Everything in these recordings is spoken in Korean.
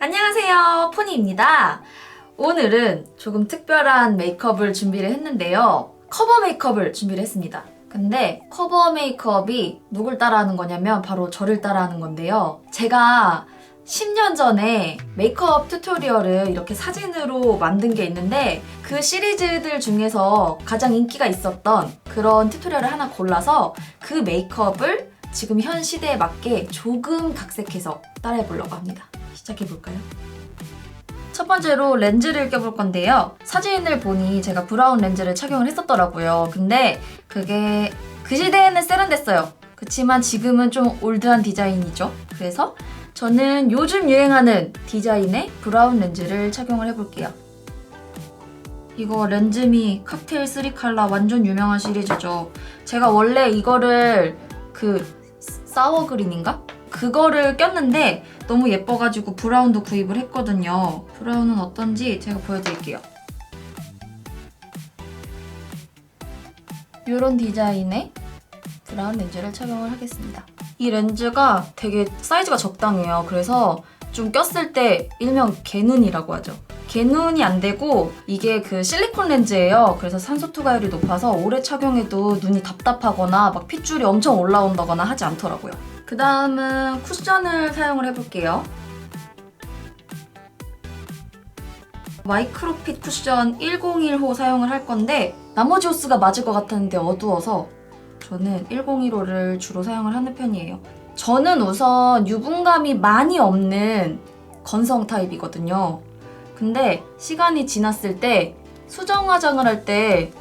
안녕하세요, 포니입니다. 오늘은 조금 특별한 메이크업을 준비를 했는데요. 커버 메이크업을 준비를 했습니다. 근데 커버 메이크업이 누굴 따라하는 거냐면 바로 저를 따라하는 건데요. 제가 10년 전에 메이크업 튜토리얼을 이렇게 사진으로 만든 게 있는데 그 시리즈들 중에서 가장 인기가 있었던 그런 튜토리얼을 하나 골라서 그 메이크업을 지금 현 시대에 맞게 조금 각색해서 따라해 보려고 합니다. 시작해 볼까요? 첫 번째로 렌즈를 껴볼 건데요. 사진을 보니 제가 브라운 렌즈를 착용을 했었더라고요. 근데 그게 그 시대에는 세련됐어요. 그치만 지금은 좀 올드한 디자인이죠. 그래서 저는 요즘 유행하는 디자인의 브라운 렌즈를 착용을 해볼게요. 이거 렌즈미 칵테일 3칼라 완전 유명한 시리즈죠. 제가 원래 이거를 그 사워 그린인가? 그거를 꼈는데 너무 예뻐가지고 브라운도 구입을 했거든요. 브라운은 어떤지 제가 보여드릴게요. 이런 디자인의 브라운 렌즈를 착용을 하겠습니다. 이 렌즈가 되게 사이즈가 적당해요. 그래서 좀 꼈을 때 일명 개눈이라고 하죠. 개눈이 안 되고 이게 그 실리콘 렌즈예요. 그래서 산소 투과율이 높아서 오래 착용해도 눈이 답답하거나 막 핏줄이 엄청 올라온다거나 하지 않더라고요. 그 다음은 쿠션을 사용을 해볼게요. 마이크로핏 쿠션 101호 사용을 할 건데 나머지 호스가 맞을 것 같았는데 어두워서 저는 101호를 주로 사용을 하는 편이에요. 저는 우선 유분감이 많이 없는 건성 타입이거든요. 근데 시간이 지났을 때 수정 화장을 할 때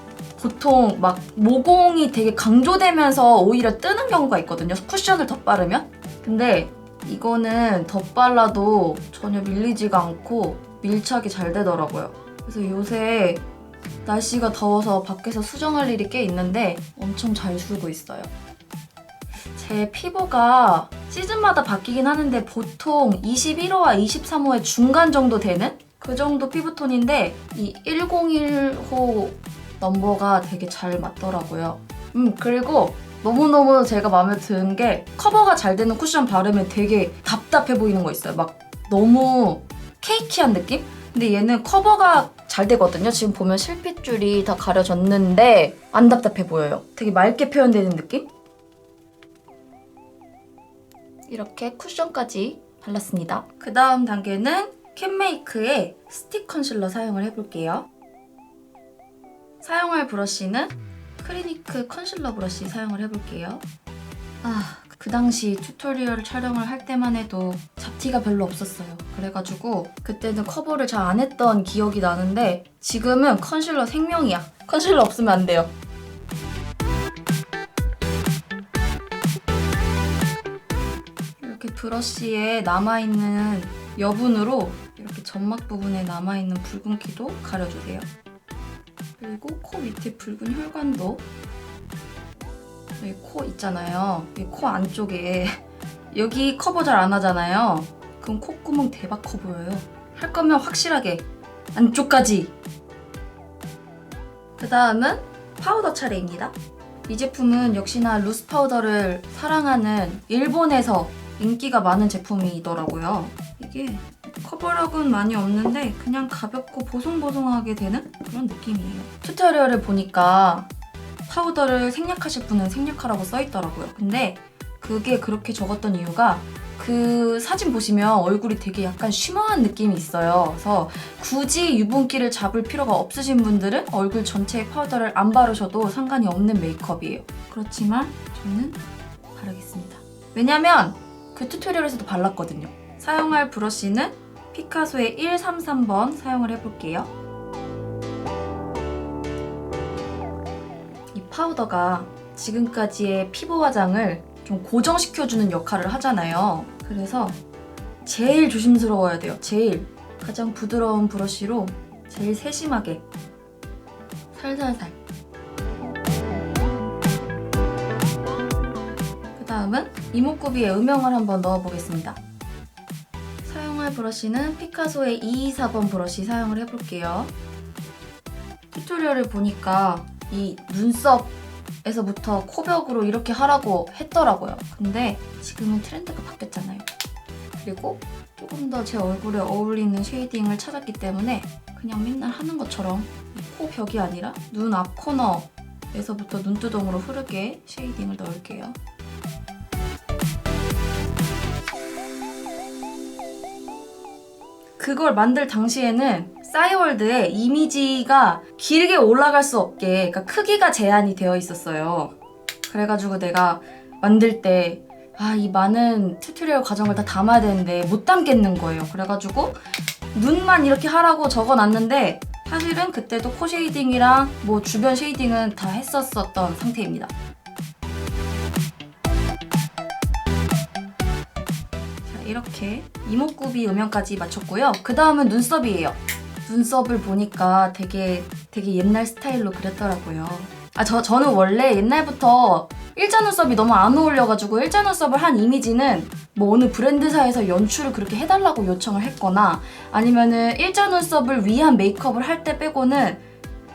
보통 막 모공이 되게 강조되면서 오히려 뜨는 경우가 있거든요. 쿠션을 덧바르면. 근데 이거는 덧발라도 전혀 밀리지가 않고 밀착이 잘 되더라고요. 그래서 요새 날씨가 더워서 밖에서 수정할 일이 꽤 있는데 엄청 잘 쓰고 있어요. 제 피부가 시즌마다 바뀌긴 하는데 보통 21호와 23호의 중간 정도 되는 그 정도 피부톤인데 이 101호 넘버가 되게 잘 맞더라고요. 음, 그리고 너무너무 제가 마음에 드는 게 커버가 잘 되는 쿠션 바르면 되게 답답해 보이는 거 있어요. 막 너무 케이키한 느낌? 근데 얘는 커버가 잘 되거든요. 지금 보면 실핏줄이 다 가려졌는데 안 답답해 보여요. 되게 맑게 표현되는 느낌? 이렇게 쿠션까지 발랐습니다. 그 다음 단계는 캔메이크의 스틱 컨실러 사용을 해볼게요. 사용할 브러쉬는 크리니크 컨실러 브러쉬 사용을 해볼게요. 아, 그 당시 튜토리얼 촬영을 할 때만 해도 잡티가 별로 없었어요. 그래가지고 그때는 커버를 잘 안 했던 기억이 나는데 지금은 컨실러 생명이야. 컨실러 없으면 안 돼요. 이렇게 브러쉬에 남아있는 여분으로 이렇게 점막 부분에 남아있는 붉은기도 가려주세요. 그리고 코 밑에 붉은 혈관도 여기 코 있잖아요. 여기 코 안쪽에 여기 커버 잘 안 하잖아요. 그럼 콧구멍 대박 커 보여요. 할 거면 확실하게 안쪽까지. 그 다음은 파우더 차례입니다. 이 제품은 역시나 루스 파우더를 사랑하는 일본에서 인기가 많은 제품이더라고요. 이게 커버력은 많이 없는데 그냥 가볍고 보송보송하게 되는 그런 느낌이에요. 튜토리얼을 보니까 파우더를 생략하실 분은 생략하라고 써있더라고요. 근데 그게 그렇게 적었던 이유가 그 사진 보시면 얼굴이 되게 약간 쉬머한 느낌이 있어요. 그래서 굳이 유분기를 잡을 필요가 없으신 분들은 얼굴 전체에 파우더를 안 바르셔도 상관이 없는 메이크업이에요. 그렇지만 저는 바르겠습니다. 왜냐면 그 튜토리얼에서도 발랐거든요. 사용할 브러쉬는 피카소의 133번 사용을 해볼게요. 파우더가 지금까지의 피부 화장을 좀 고정시켜주는 역할을 하잖아요. 그래서 제일 조심스러워야 돼요. 제일 가장 부드러운 브러쉬로 제일 세심하게 살살살. 그 다음은 이목구비에 음영을 한번 넣어보겠습니다. 사용할 브러쉬는 피카소의 224번 브러쉬 사용을 해볼게요. 튜토리얼을 보니까 이 눈썹 에서부터 코벽으로 이렇게 하라고 했더라고요. 근데 지금은 트렌드가 바뀌었잖아요. 그리고 조금 더 제 얼굴에 어울리는 쉐이딩을 찾았기 때문에 그냥 맨날 하는 것처럼 이 코벽이 아니라 눈 앞 코너에서부터 눈두덩으로 흐르게 쉐이딩을 넣을게요. 그걸 만들 당시에는 싸이월드의 이미지가 길게 올라갈 수 없게 그러니까 크기가 제한이 되어 있었어요. 그래가지고 내가 만들 때 아, 이 많은 튜토리얼 과정을 다 담아야 되는데 못 담겠는 거예요. 그래가지고 눈만 이렇게 하라고 적어놨는데 사실은 그때도 코 쉐이딩이랑 뭐 주변 쉐이딩은 다 했었었던 상태입니다. 자, 이렇게 이목구비 음영까지 마쳤고요. 그 다음은 눈썹이에요. 눈썹을 보니까 되게 되게 옛날 스타일로 그렸더라고요. 아, 저, 저는 원래 옛날부터 일자 눈썹이 너무 안 어울려가지고 일자 눈썹을 한 이미지는 뭐 어느 브랜드사에서 연출을 그렇게 해달라고 요청을 했거나 아니면은 일자 눈썹을 위한 메이크업을 할 때 빼고는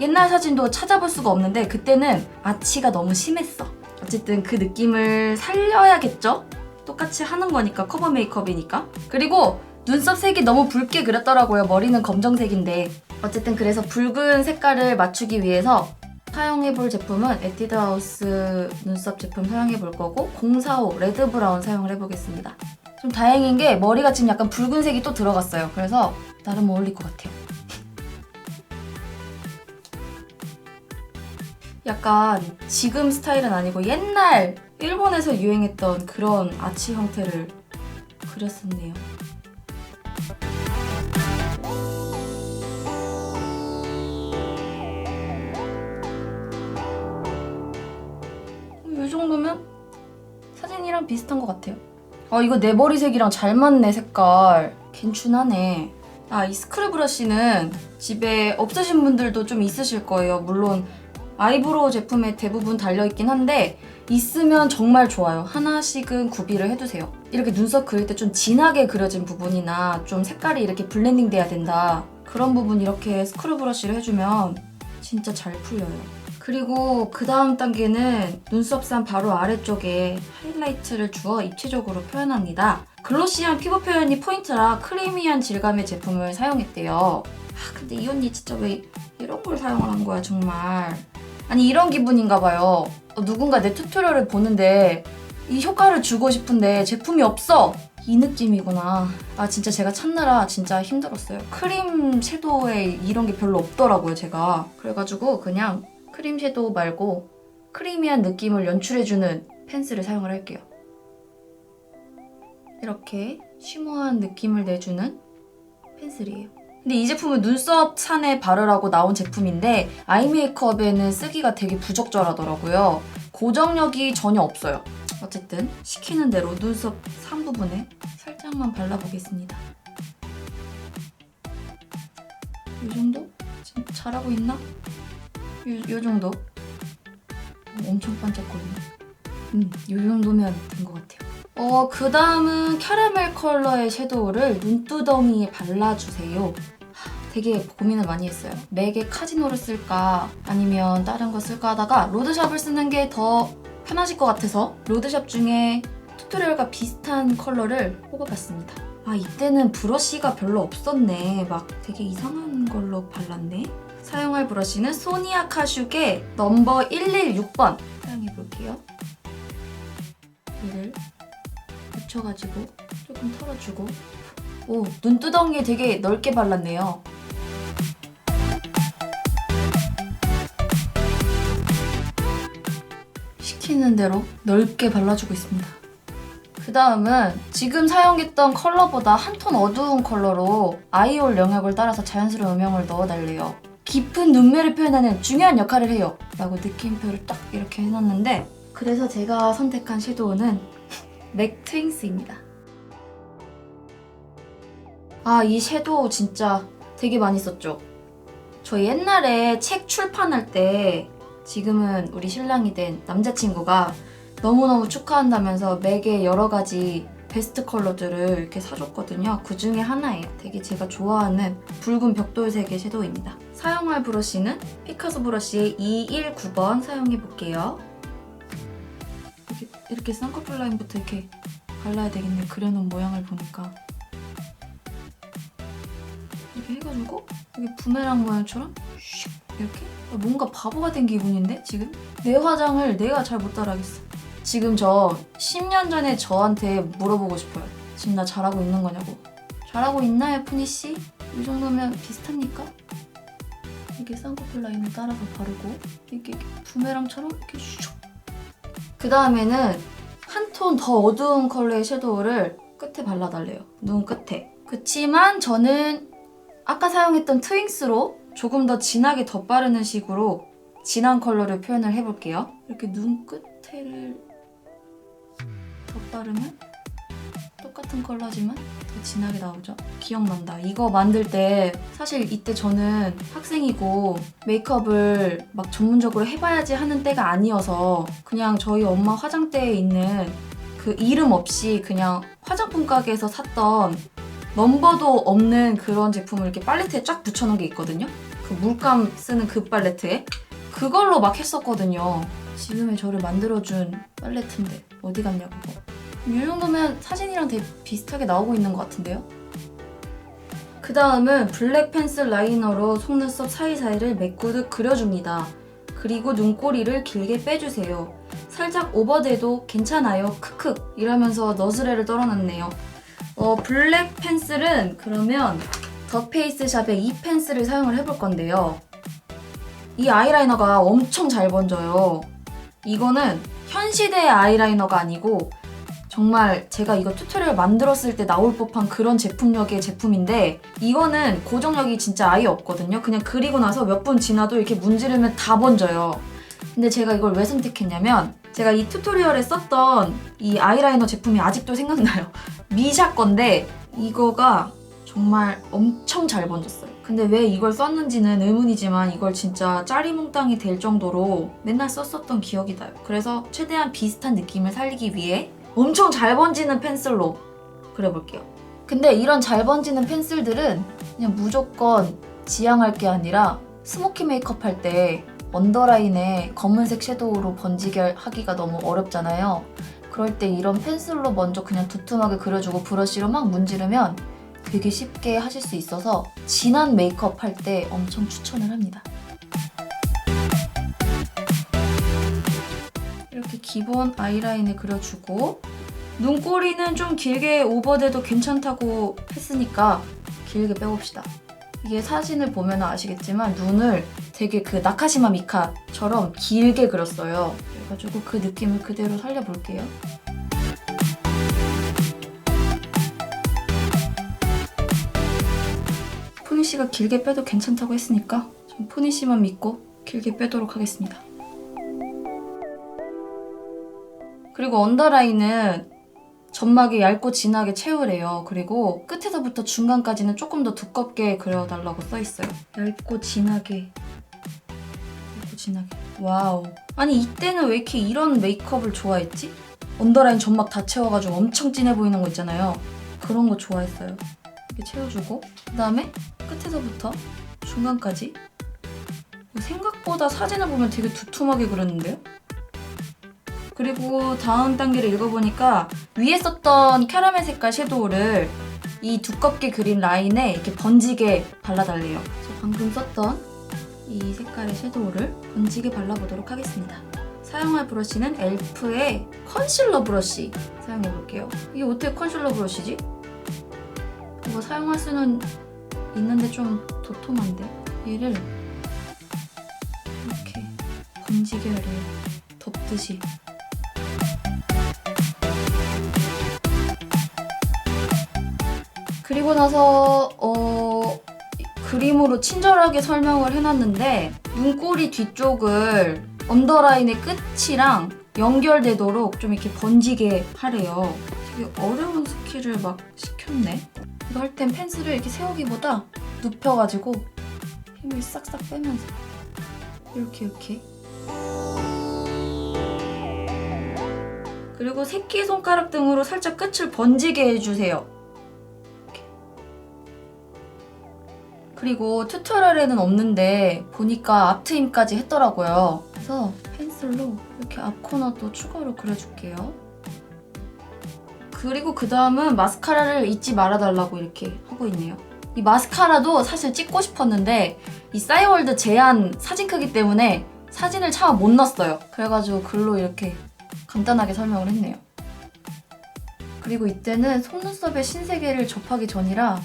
옛날 사진도 찾아볼 수가 없는데 그때는 아치가 너무 심했어. 어쨌든 그 느낌을 살려야겠죠? 똑같이 하는 거니까 커버 메이크업이니까. 그리고 눈썹 색이 너무 붉게 그렸더라고요. 머리는 검정색인데. 어쨌든 그래서 붉은 색깔을 맞추기 위해서 사용해볼 제품은 에뛰드하우스 눈썹 제품 사용해볼 거고 045 레드 브라운 사용을 해보겠습니다. 좀 다행인 게 머리가 지금 약간 붉은색이 또 들어갔어요. 그래서 나름 어울릴 것 같아요. 약간 지금 스타일은 아니고 옛날 일본에서 유행했던 그런 아치 형태를 그렸었네요. 비슷한 것 같아요. 아 이거 내 머리색이랑 잘 맞네 색깔. 괜춘하네. 아 이 스크류 브러쉬는 집에 없으신 분들도 좀 있으실 거예요. 물론 아이브로우 제품에 대부분 달려있긴 한데 있으면 정말 좋아요. 하나씩은 구비를 해두세요. 이렇게 눈썹 그릴 때 좀 진하게 그려진 부분이나 좀 색깔이 이렇게 블렌딩 돼야 된다. 그런 부분 이렇게 스크류 브러쉬를 해주면 진짜 잘 풀려요. 그리고 그 다음 단계는 눈썹산 바로 아래쪽에 하이라이트를 주어 입체적으로 표현합니다. 글로시한 피부 표현이 포인트라 크리미한 질감의 제품을 사용했대요. 아, 근데 이 언니 진짜 왜 이런 걸 사용을 한 거야, 정말. 아니, 이런 기분인가 봐요. 어, 누군가 내 튜토리얼을 보는데 이 효과를 주고 싶은데 제품이 없어! 이 느낌이구나. 아, 진짜 제가 찾느라 진짜 힘들었어요. 크림 섀도우에 이런 게 별로 없더라고요, 제가. 그래가지고 그냥 크림 섀도우 말고 크리미한 느낌을 연출해주는 펜슬을 사용을 할게요. 이렇게 쉬머한 느낌을 내주는 펜슬이에요. 근데 이 제품은 눈썹 산에 바르라고 나온 제품인데 아이 메이크업에는 쓰기가 되게 부적절하더라고요. 고정력이 전혀 없어요. 어쨌든 시키는 대로 눈썹 산 부분에 살짝만 발라보겠습니다. 이 정도? 지금 잘하고 있나? 요, 요 정도? 엄청 반짝거리네. 음, 요 정도면 된 것 같아요. 어, 그 다음은 캐러멜 컬러의 섀도우를 눈두덩이에 발라주세요. 하, 되게 고민을 많이 했어요. 맥에 카지노를 쓸까 아니면 다른 거 쓸까 하다가 로드샵을 쓰는 게 더 편하실 것 같아서 로드샵 중에 튜토리얼과 비슷한 컬러를 뽑아봤습니다. 아 이때는 브러쉬가 별로 없었네. 막 되게 이상한 걸로 발랐네. 사용할 브러쉬는 소니아 카슈의 넘버 116번 사용해볼게요. 얘를 묻혀가지고 조금 털어주고 오 눈두덩이에 되게 넓게 발랐네요. 시키는 대로 넓게 발라주고 있습니다. 그 다음은 지금 사용했던 컬러보다 한 톤 어두운 컬러로 아이올 영역을 따라서 자연스러운 음영을 넣어달래요. 깊은 눈매를 표현하는 중요한 역할을 해요. 라고 느낌표를 딱 이렇게 해놨는데 그래서 제가 선택한 섀도우는 맥 트윙스입니다. 아, 이 섀도우 진짜 되게 많이 썼죠? 저 옛날에 책 출판할 때 지금은 우리 신랑이 된 남자친구가 너무너무 축하한다면서 맥의 여러 가지 베스트 컬러들을 이렇게 사줬거든요. 그 중에 하나예요. 되게 제가 좋아하는 붉은 벽돌색의 섀도우입니다. 사용할 브러쉬는 피카소 브러쉬의 219번 사용해 볼게요. 이렇게 쌍꺼풀 라인부터 이렇게 발라야 되겠네. 그려놓은 모양을 보니까. 이렇게 해가지고 여기 부메랑 모양처럼 슉 이렇게 뭔가 바보가 된 기분인데 지금 내 화장을 내가 잘 못 따라하겠어. 지금 저 10년 전에 저한테 물어보고 싶어요. 지금 나 잘하고 있는 거냐고. 잘하고 있나요, 푸니 씨? 이 정도면 비슷합니까? 이렇게 쌍꺼풀 라인을 따라서 바르고 이렇게 부메랑처럼 이렇게 슉. 그 다음에는 한 톤 더 어두운 컬러의 섀도우를 끝에 발라달래요. 눈 끝에. 그치만 저는 아까 사용했던 트윙스로 조금 더 진하게 덧바르는 식으로 진한 컬러를 표현을 해볼게요. 이렇게 눈 끝에를 덧바르면 똑같은 컬러지만 더 진하게 나오죠. 기억난다. 이거 만들 때 사실 이때 저는 학생이고 메이크업을 막 전문적으로 해봐야지 하는 때가 아니어서 그냥 저희 엄마 화장대에 있는 그 이름 없이 그냥 화장품 가게에서 샀던 넘버도 없는 그런 제품을 이렇게 팔레트에 쫙 붙여놓은 게 있거든요. 그 물감 쓰는 그 팔레트에 그걸로 막 했었거든요. 지금의 저를 만들어준 팔레트인데 어디 갔냐 그거. 이 정도면 사진이랑 되게 비슷하게 나오고 있는 것 같은데요? 그 다음은 블랙 펜슬 라이너로 속눈썹 사이사이를 메꾸듯 그려줍니다. 그리고 눈꼬리를 길게 빼주세요. 살짝 오버돼도 괜찮아요. 크크 이러면서 너스레를 떨어놨네요. 어, 블랙 펜슬은 그러면 더 페이스 샵의 이 펜슬을 사용을 해볼 건데요. 이 아이라이너가 엄청 잘 번져요. 이거는 현 시대의 아이라이너가 아니고 정말 제가 이거 튜토리얼 만들었을 때 나올 법한 그런 제품력의 제품인데 이거는 고정력이 진짜 아예 없거든요. 그냥 그리고 나서 몇 분 지나도 이렇게 문지르면 다 번져요. 근데 제가 이걸 왜 선택했냐면 제가 이 튜토리얼에 썼던 이 아이라이너 제품이 아직도 생각나요. 미샤 건데 이거가 정말 엄청 잘 번졌어요. 근데 왜 이걸 썼는지는 의문이지만 이걸 진짜 짜리몽땅이 될 정도로 맨날 썼었던 기억이 나요. 그래서 최대한 비슷한 느낌을 살리기 위해 엄청 잘 번지는 펜슬로 그려볼게요. 근데 이런 잘 번지는 펜슬들은 그냥 무조건 지향할 게 아니라 스모키 메이크업 할 때 언더라인에 검은색 섀도우로 번지게 하기가 너무 어렵잖아요. 그럴 때 이런 펜슬로 먼저 그냥 두툼하게 그려주고 브러쉬로 막 문지르면 되게 쉽게 하실 수 있어서 진한 메이크업 할 때 엄청 추천을 합니다. 이렇게 기본 아이라인을 그려주고 눈꼬리는 좀 길게 오버돼도 괜찮다고 했으니까 길게 빼봅시다. 이게 사진을 보면 아시겠지만 눈을 되게 그 나카시마 미카처럼 길게 그렸어요. 그래가지고 그 느낌을 그대로 살려볼게요. 포니 씨가 길게 빼도 괜찮다고 했으니까 전 포니 씨만 믿고 길게 빼도록 하겠습니다. 그리고 언더라인은 점막이 얇고 진하게 채우래요. 그리고 끝에서부터 중간까지는 조금 더 두껍게 그려달라고 써있어요. 얇고 진하게. 얇고 진하게. 와우. 아니 이때는 왜 이렇게 이런 메이크업을 좋아했지? 언더라인 점막 다 채워가지고 엄청 진해 보이는 거 있잖아요. 그런 거 좋아했어요. 이렇게 채워주고 그 다음에 끝에서부터 중간까지 생각보다 사진을 보면 되게 두툼하게 그렸는데요? 그리고 다음 단계를 읽어보니까 위에 썼던 캐러멜 색깔 섀도우를 이 두껍게 그린 라인에 이렇게 번지게 발라달래요. 그래서 방금 썼던 이 색깔의 섀도우를 번지게 발라보도록 하겠습니다. 사용할 브러쉬는 엘프의 컨실러 브러쉬 사용해볼게요. 이게 어떻게 컨실러 브러쉬지? 이거 사용할 수는 있는데 좀 도톰한데 얘를 이렇게 번지게 하래요. 덮듯이. 그리고 나서 어 그림으로 친절하게 설명을 해놨는데 눈꼬리 뒤쪽을 언더라인의 끝이랑 연결되도록 좀 이렇게 번지게 하래요. 되게 어려운 스킬을 막 시켰네. 이거 할 땐 펜슬을 이렇게 세우기보다 눕혀가지고 힘을 싹싹 빼면서 이렇게 이렇게 그리고 새끼손가락 등으로 살짝 끝을 번지게 해주세요. 그리고 튜토리얼에는 없는데 보니까 앞트임까지 했더라고요. 그래서 펜슬 펜슬로 이렇게 앞 코너도 추가로 그려줄게요. 그리고 그 다음은 마스카라를 잊지 말아달라고 이렇게 하고 있네요. 이 마스카라도 사실 찍고 싶었는데 이 싸이월드 제한 사진 크기 때문에 사진을 차마 못 넣었어요. 그래가지고 글로 이렇게 간단하게 설명을 했네요. 그리고 이때는 속눈썹의 신세계를 접하기 전이라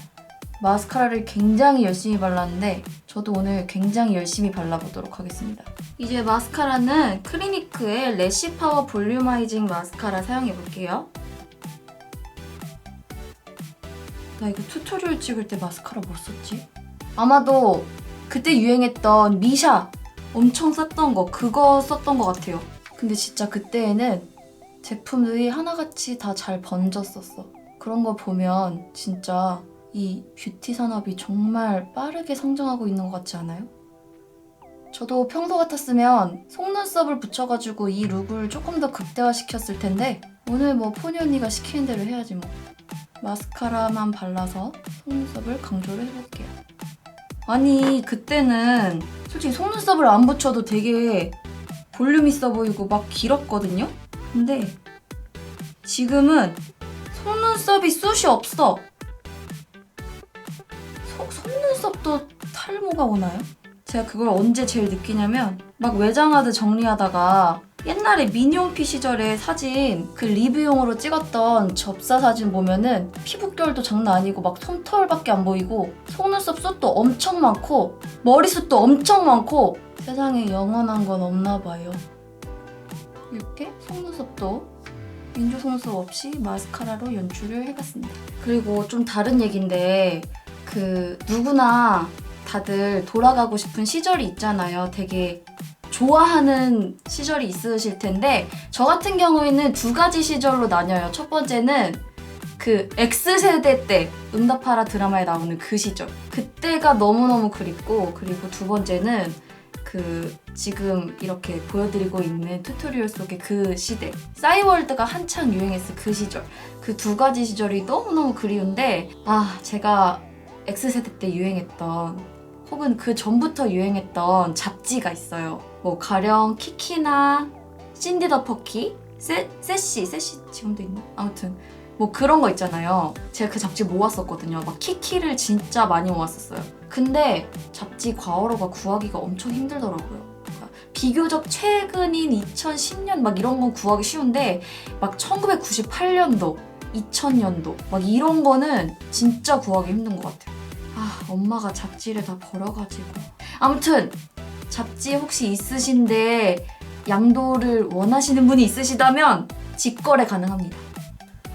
마스카라를 굉장히 열심히 발랐는데 저도 오늘 굉장히 열심히 발라보도록 하겠습니다. 이제 마스카라는 클리니크의 래쉬 파워 볼륨아이징 마스카라 사용해볼게요. 나 이거 튜토리얼 찍을 때 마스카라 뭐 썼지? 아마도 그때 유행했던 미샤 엄청 썼던 거 그거 썼던 것 같아요. 근데 진짜 그때에는 제품들이 하나같이 다 잘 번졌었어. 그런 거 보면 진짜 이 뷰티 산업이 정말 빠르게 성장하고 있는 것 같지 않아요? 저도 평소 같았으면 속눈썹을 붙여가지고 이 룩을 조금 더 극대화시켰을 텐데 오늘 뭐 포니 언니가 시키는 대로 해야지 뭐. 마스카라만 발라서 속눈썹을 강조를 해볼게요. 아니 그때는 솔직히 속눈썹을 안 붙여도 되게 볼륨 있어 보이고 막 길었거든요? 근데 지금은 속눈썹이 숱이 없어. 소, 속눈썹도 탈모가 오나요? 제가 그걸 언제 제일 느끼냐면 막 외장하드 정리하다가 옛날에 미니홈피 시절에 사진 그 리뷰용으로 찍었던 접사 사진 보면은 피부결도 장난 아니고 막 솜털밖에 안 보이고 속눈썹 숱도 엄청 많고 머리숱도 엄청 많고 세상에 영원한 건 없나 봐요. 이렇게 속눈썹도 민주 속눈썹 없이 마스카라로 연출을 해봤습니다. 그리고 좀 다른 얘기인데 그 누구나 다들 돌아가고 싶은 시절이 있잖아요. 되게 좋아하는 시절이 있으실 텐데 저 같은 경우에는 두 가지 시절로 나뉘어요. 첫 번째는 그 X세대 때 응답하라 드라마에 나오는 그 시절. 그때가 너무너무 그립고 그리고 두 번째는 그 지금 이렇게 보여드리고 있는 튜토리얼 속의 그 시대. 싸이월드가 한창 유행했을 그 시절. 그 두 가지 시절이 너무너무 그리운데 아 제가 X세대 때 유행했던 혹은 그 전부터 유행했던 잡지가 있어요. 뭐 가령 키키나 신디 더 퍼키, 세, 세시, 세시 지금도 있나? 아무튼 뭐 그런 거 있잖아요. 제가 그 잡지 모았었거든요. 막 키키를 진짜 많이 모았었어요. 근데 잡지 과어로가 구하기가 엄청 힘들더라고요. 그러니까 비교적 최근인 2010년 막 이런 건 구하기 쉬운데 막 1998년도, 2000년도 막 이런 거는 진짜 구하기 힘든 것 같아요. 아, 엄마가 잡지를 다 버려가지고. 아무튼, 잡지 혹시 있으신데 양도를 원하시는 분이 있으시다면 직거래 가능합니다.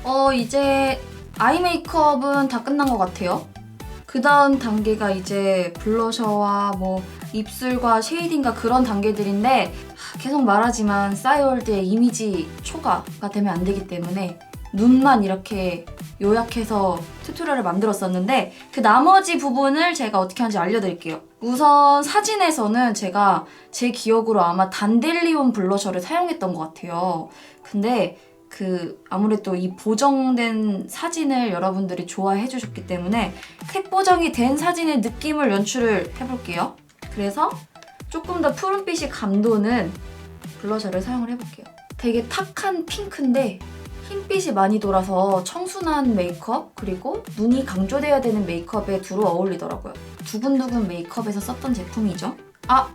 어, 이제 아이 메이크업은 다 끝난 것 같아요. 그 다음 단계가 이제 블러셔와 뭐 입술과 쉐이딩과 그런 단계들인데 하, 계속 말하지만 싸이월드의 이미지 초과가 되면 안 되기 때문에 눈만 이렇게 요약해서 튜토리얼을 만들었었는데 그 나머지 부분을 제가 어떻게 하는지 알려드릴게요. 우선 사진에서는 제가 제 기억으로 아마 단델리온 블러셔를 사용했던 것 같아요. 근데 그 아무래도 이 보정된 사진을 여러분들이 좋아해 주셨기 때문에 색 보정이 된 사진의 느낌을 연출을 해볼게요. 그래서 조금 더 푸른빛이 감도는 블러셔를 사용을 해볼게요. 되게 탁한 핑크인데 흰빛이 많이 돌아서 청순한 메이크업 그리고 눈이 강조돼야 되는 메이크업에 두루 어울리더라고요. 두근두근 메이크업에서 썼던 제품이죠. 아!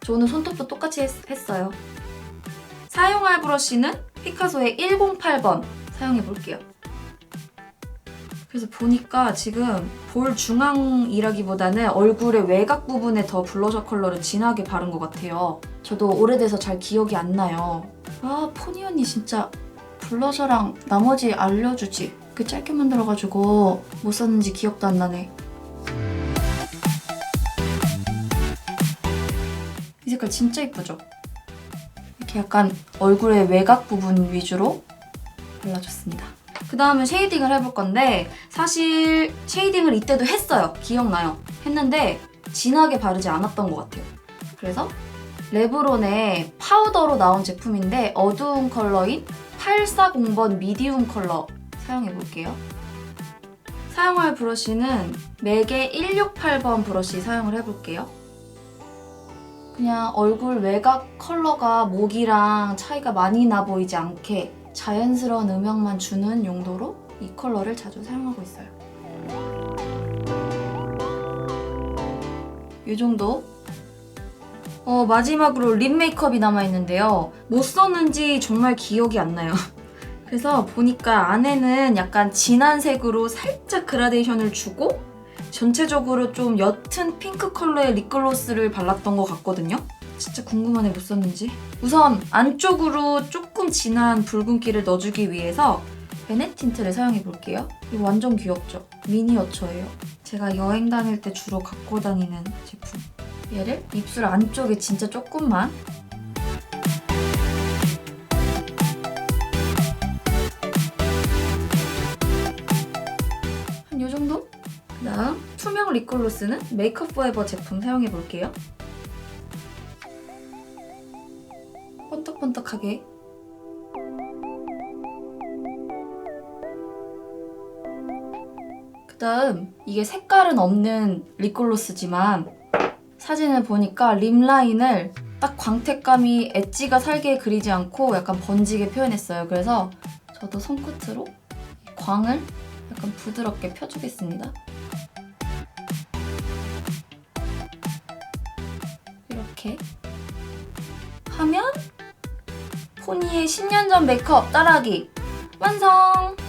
저는 손톱도 똑같이 했, 했어요. 사용할 브러쉬는 피카소의 108번 사용해 볼게요. 그래서 보니까 지금 볼 중앙이라기보다는 얼굴의 외곽 부분에 더 블러셔 컬러를 진하게 바른 것 같아요. 저도 오래돼서 잘 기억이 안 나요. 아, 포니 언니 진짜 블러셔랑 나머지 알려주지. 그 짧게 만들어가지고 뭐 썼는지 기억도 안 나네. 이 색깔 진짜 이쁘죠? 이렇게 약간 얼굴의 외곽 부분 위주로 발라줬습니다. 그 다음은 쉐이딩을 해볼 건데 사실 쉐이딩을 이때도 했어요. 기억나요. 했는데 진하게 바르지 않았던 것 같아요. 그래서 레브론의 파우더로 나온 제품인데 어두운 컬러인 840번 미디움 컬러 사용해 볼게요. 사용할 브러쉬는 맥의 168번 브러쉬 사용을 해볼게요. 그냥 얼굴 외곽 컬러가 목이랑 차이가 많이 나 보이지 않게 자연스러운 음영만 주는 용도로 이 컬러를 자주 사용하고 있어요. 이 정도. 어, 마지막으로 립 메이크업이 남아있는데요. 뭐 썼는지 정말 기억이 안 나요. 그래서 보니까 안에는 약간 진한 색으로 살짝 그라데이션을 주고 전체적으로 좀 옅은 핑크 컬러의 립글로스를 발랐던 것 같거든요. 진짜 궁금하네 뭐 썼는지. 우선 안쪽으로 조금 진한 붉은기를 넣어주기 위해서 베네 틴트를 사용해 볼게요. 이거 완전 귀엽죠? 미니어처예요. 제가 여행 다닐 때 주로 갖고 다니는 제품. 얘를 입술 안쪽에 진짜 조금만 한 요 정도? 그 다음 투명 립글로 스는 메이크업 포에버 제품 사용해 볼게요. 번떡번떡하게 그 다음 이게 색깔은 없는 립글로스지만 사진을 보니까 립 라인을 딱 광택감이 엣지가 살게 그리지 않고 약간 번지게 표현했어요. 그래서 저도 손끝으로 광을 약간 부드럽게 펴주겠습니다. 이렇게 하면 포니의 10년 전 메이크업 따라하기 완성!